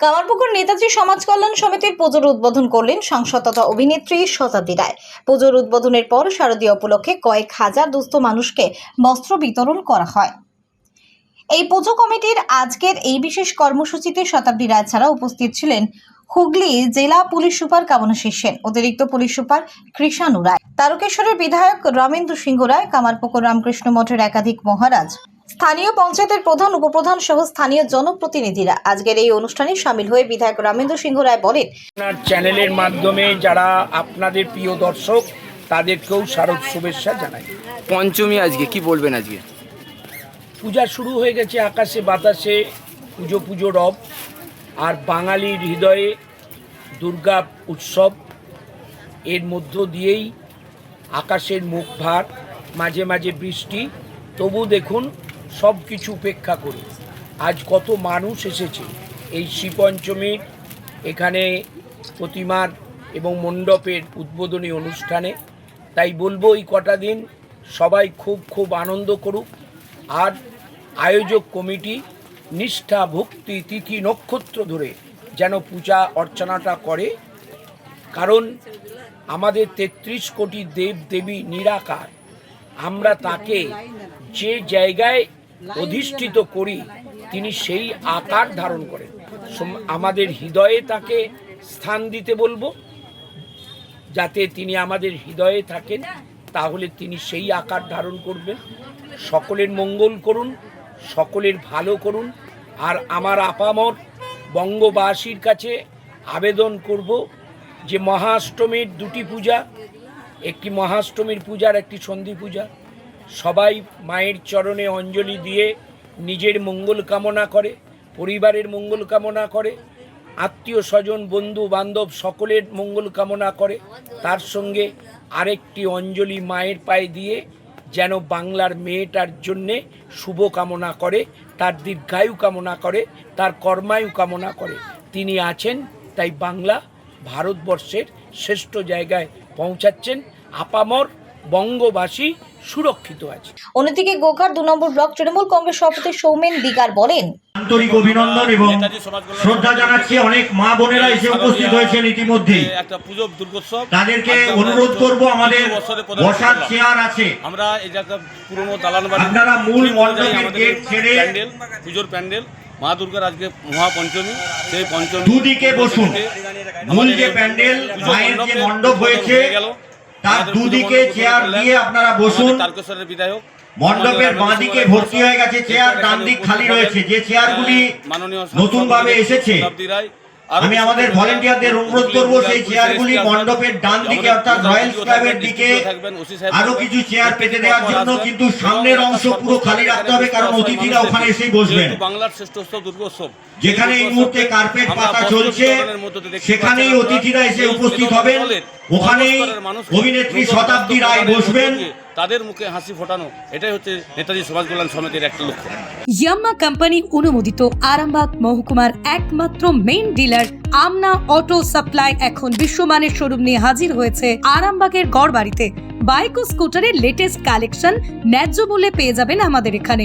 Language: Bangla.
কামারপুকুর নেতাজি সমাজ কল্যাণ সমিতির পুজোর উদ্বোধন করলেন সাংসদ তথা অভিনেত্রী শতাব্দী রায়। পুজোর উদ্বোধনের পর শারদীয় উপলক্ষে কয়েক হাজার দুস্থ মানুষকে বস্ত্র বিতরণ করা হয়। এই পুজো কমিটির আজকের এই বিশেষ কর্মসূচিতে শতাব্দী রায় ছাড়া উপস্থিত ছিলেন হুগলি জেলা পুলিশ সুপার কামনাশী সেন, অতিরিক্ত পুলিশ সুপার কৃষাণু রায়, তারকেশ্বরের বিধায়ক রমেন্দ্র সিংহ রায়, কামারপুকুর রামকৃষ্ণ মঠের একাধিক মহারাজ স্থানীয় পঞ্চায়েতের প্রধান উপপ্রধান সহ স্থানীয় জনপ্রতিনিধিরা আজকের এই অনুষ্ঠানে সামিল হয়ে বিধায়ক রামেন্দ্র সিংহ রায় বলেন আপনার চ্যানেলের মাধ্যমে যারা আপনাদের প্রিয় দর্শক তাদেরকেও শারদ শুভেচ্ছা জানাই। পঞ্চমী আজকে কি বলবেন আজকে? পূজা শুরু হয়ে গেছে আকাশে বাতাসে পুজো পুজো রব আর বাঙালির হৃদয়ে দুর্গা উৎসব এর মধ্য দিয়েই আকাশের মুখ ভার মাঝে মাঝে বৃষ্টি তবু দেখুন সব কিছু উপেক্ষা করে। আজ কত মানুষ এসেছে এই শ্রীপঞ্চমীর এখানে প্রতিমার এবং মণ্ডপের উদ্বোধনী অনুষ্ঠানে। তাই বলব এই কটা দিন সবাই খুব খুব আনন্দ করুক। আর আয়োজক কমিটি নিষ্ঠা, ভক্তি, তিথি, নক্ষত্র ধরে যেন পূজা অর্চনাটা করে। কারণ আমাদের তেত্রিশ কোটি দেব দেবী নিরাকার। আমরা তাকে যে জায়গায় অধিষ্ঠিত করি, তিনি সেই আকার ধারণ করেন। আমাদের হৃদয়ে তাকে স্থান দিতে বলব, যাতে তিনি আমাদের হৃদয়ে থাকেন, তাহলে তিনি সেই আকার ধারণ করবেন। সকলের মঙ্গল করুন, সকলের ভালো করুন, আর আমার আপামর বঙ্গবাসীর কাছে আবেদন করব যে মহাষ্টমীর দুটি পূজা, একটি মহাষ্টমীর পূজার, একটি সন্ধি পূজা সবাই মায়ের চরণে অঞ্জলি দিয়ে নিজের মঙ্গল কামনা করে, পরিবারের মঙ্গল কামনা করে, আত্মীয় স্বজন, বন্ধু, বান্ধব সকলের মঙ্গল কামনা করে। তার সঙ্গে আরেকটি অঞ্জলি মায়ের পায়ে দিয়ে যেন বাংলার মেয়েটার জন্যে শুভ কামনা করে, তার দীর্ঘায়ু কামনা করে, তার কর্মায়ু কামনা করে। তিনি আছেন, তাই বাংলা ভারতবর্ষের শ্রেষ্ঠ জায়গায় পৌঁছাচ্ছেন। আপামর বঙ্গবাসী সুরক্ষিত আছে। অন্যদিকে গোঘাট দু নম্বর ব্লক তৃণমূল কংগ্রেস সভাপতি সৌমেন দিগার বলেন আন্তরিক অভিনন্দন এবং শ্রদ্ধা জানাচ্ছি অনেক মা বোনেরা এসে উপস্থিত হয়েছেন ইতিমধ্যেই। একটা পুজো দুর্গোৎসব তাদেরকে অনুরোধ করব আমাদের বসার চেয়ার আছে। আমরা এই যে পুরনো দালান বাড়ি আপনারা মূল মণ্ডপের গেট ছেড়ে প্যান্ডেল পুজোর প্যান্ডেল মা দুর্গার আজকে মহাপঞ্চমী সেই পঞ্চমী দুদিকে বসুন। মূল যে প্যান্ডেল মায়ের যে মণ্ডপ হয়েছে তার দুদিকে চেয়ার দিয়ে আপনারা বসুন। তারকেশ্বরের বিধায়ক। মণ্ডপের বাঁদিকে ভর্তি হয়ে গেছে চেয়ার ডান দিক খালি রয়েছে যে চেয়ারগুলি নতুন ভাবে এসেছে। আমি আমাদের ভলেন্টিয়ারদের অনুরোধ করব সেই চেয়ারগুলি মণ্ডপের ডান দিকে অর্থাৎ রয়্যাল ক্লাবের দিকে আরও কিছু চেয়ার পেতে দেওয়ার জন্য কিন্তু সামনের অংশ পুরো খালি রাখতে হবে কারণ অতিথিরা ওখানে এসেই বসবেন। বাংলার শ্রেষ্ঠোৎসব দুর্গোৎসব যেখানে এই মুহূর্তে কার্পেট পাতা চলছে সেখানেই অতিথিরা এসে উপস্থিত হবেন। ওখানেই অভিনেত্রী শতাব্দী রায় বসবেন। তাদের মুখে হাসি ফোটানো, এটাই হচ্ছে নেতাজি সমাজ কল্যাণ সমিতির একটা লক্ষ্য। ইয়াম্মা কোম্পানি অনুমোদিত আরামবাগ মহকুমার একমাত্র main dealer Amna auto supply এখন বিশ্বমানের শোরুম নিয়ে হাজির হয়েছে আরামবাগের গড় বাড়িতে বাইক ও স্কুটারের লেটেস্ট কালেকশন ন্যায্য মূল্যে পেয়ে যাবেন আমাদের এখানে।